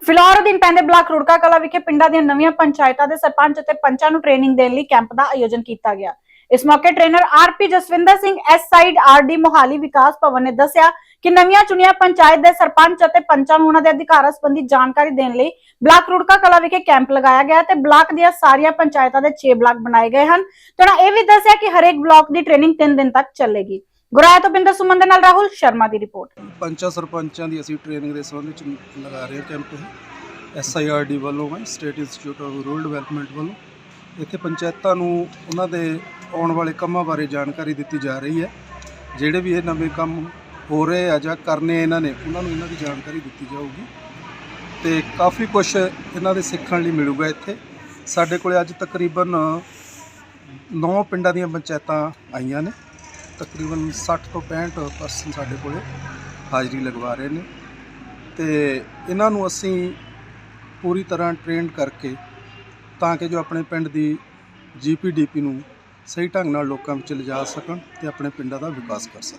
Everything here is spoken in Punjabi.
ਫਿਲੌਰ ਅਧੀਨ ਪੈਂਦੇ ਬਲਾਕ ਰੁੜਕਾ ਕਲਾ ਵਿਖੇ ਪਿੰਡਾਂ ਦੀਆਂ ਨਵੀਆਂ ਪੰਚਾਇਤਾਂ ਦੇ ਸਰਪੰਚ ਅਤੇ ਪੰਚਾਂ ਨੂੰ ਟ੍ਰੇਨਿੰਗ ਦੇਣ ਲਈ ਕੈਂਪ ਦਾ ਆਯੋਜਨ ਕੀਤਾ ਗਿਆ। ਇਸ ਮੌਕੇ trainer RP Jaswinder Singh S side RD Mohali Vikas Bhavan ਨੇ ਦੱਸਿਆ ਕਿ ਨਵੀਆਂ ਚੁਣੀਆਂ ਪੰਚਾਇਤ ਦੇ ਸਰਪੰਚ ਅਤੇ ਪੰਚਾਂ ਨੂੰ ਉਹਨਾਂ ਦੇ ਅਧਿਕਾਰਾਂ ਸੰਬੰਧੀ ਜਾਣਕਾਰੀ ਦੇਣ ਲਈ ਬਲਾਕ ਰੁੜਕਾ ਕਲਾ ਵਿਖੇ ਕੈਂਪ ਲਗਾਇਆ ਗਿਆ ਤੇ ਬਲਾਕ ਦੀਆਂ ਸਾਰੀਆਂ ਪੰਚਾਇਤਾਂ ਦੇ 6 ਬਲਾਕ ਬਣਾਏ ਗਏ ਹਨ। ਤੇ ਉਹਨਾਂ ਇਹ ਵੀ ਦੱਸਿਆ ਕਿ ਹਰੇਕ ਬਲਾਕ ਦੀ ਟ੍ਰੇਨਿੰਗ 3 ਦਿਨ ਤੱਕ ਚੱਲੇਗੀ। ਗੁਰਾਇਆ ਤੋਂ ਬਿੰਦਰ ਸੁਮਨ ਦੇ ਨਾਲ ਰਾਹੁਲ ਸ਼ਰਮਾ ਦੀ ਰਿਪੋਰਟ। ਪੰਚਾਂ ਸਰਪੰਚਾਂ ਦੀ ਅਸੀਂ ਟ੍ਰੇਨਿੰਗ ਦੇ ਸੰਬੰਧ ਵਿੱਚ ਲਗਾ ਰਹੇ ਹਾਂ ਕੈਂਪ ਐਸਆਈਆਰਡੀ ਵੱਲੋਂ ਹੈ state institute of rural development ਵੱਲੋਂ। ਇੱਥੇ ਪੰਚਾਇਤਾਂ ਨੂੰ ਉਹਨਾਂ ਦੇ ਆਉਣ ਵਾਲੇ ਕੰਮਾਂ ਬਾਰੇ ਜਾਣਕਾਰੀ ਦਿੱਤੀ ਜਾ ਰਹੀ ਹੈ। ਜਿਹੜੇ ਵੀ ਇਹ ਨਵੇਂ ਕੰਮ ਹੋ ਰਹੇ ਆ ਜਾਂ ਕਰਨੇ ਇਹਨਾਂ ਨੇ, ਉਹਨਾਂ ਨੂੰ ਇਹਨਾਂ ਦੀ ਜਾਣਕਾਰੀ ਦਿੱਤੀ ਜਾਊਗੀ। ਤੇ ਕਾਫੀ ਕੁਝ ਇਹਨਾਂ ਦੇ ਸਿੱਖਣ ਲਈ ਮਿਲੂਗਾ ਇੱਥੇ। ਸਾਡੇ ਕੋਲੇ ਅੱਜ ਤਕਰੀਬਨ 9 ਪਿੰਡਾਂ ਦੀਆਂ ਪੰਚਾਇਤਾਂ ਆਈਆਂ ਨੇ। ਤਕਰੀਬਨ 60 ਤੋਂ 65 ਪਰਸਨ ਸਾਡੇ ਕੋਲੇ ਹਾਜ਼ਰੀ ਲਗਵਾ ਰਹੇ ਨੇ। ਤੇ ਇਹਨਾਂ ਨੂੰ ਅਸੀਂ ਪੂਰੀ ਤਰ੍ਹਾਂ ਟ੍ਰੇਨਡ ਕਰਕੇ ਤਾਂ ਕਿ ਜੋ ਆਪਣੇ ਪਿੰਡ ਦੀ ਜੀਪੀਡੀਪੀ ਨੂੰ ਸਹੀ ਢੰਗ ਨਾਲ ਲੋਕਾਂ ਵਿੱਚ ਲਿਜਾ ਸਕਣ ਤੇ ਆਪਣੇ ਪਿੰਡਾਂ ਦਾ ਵਿਕਾਸ ਕਰ ਸਕਣ।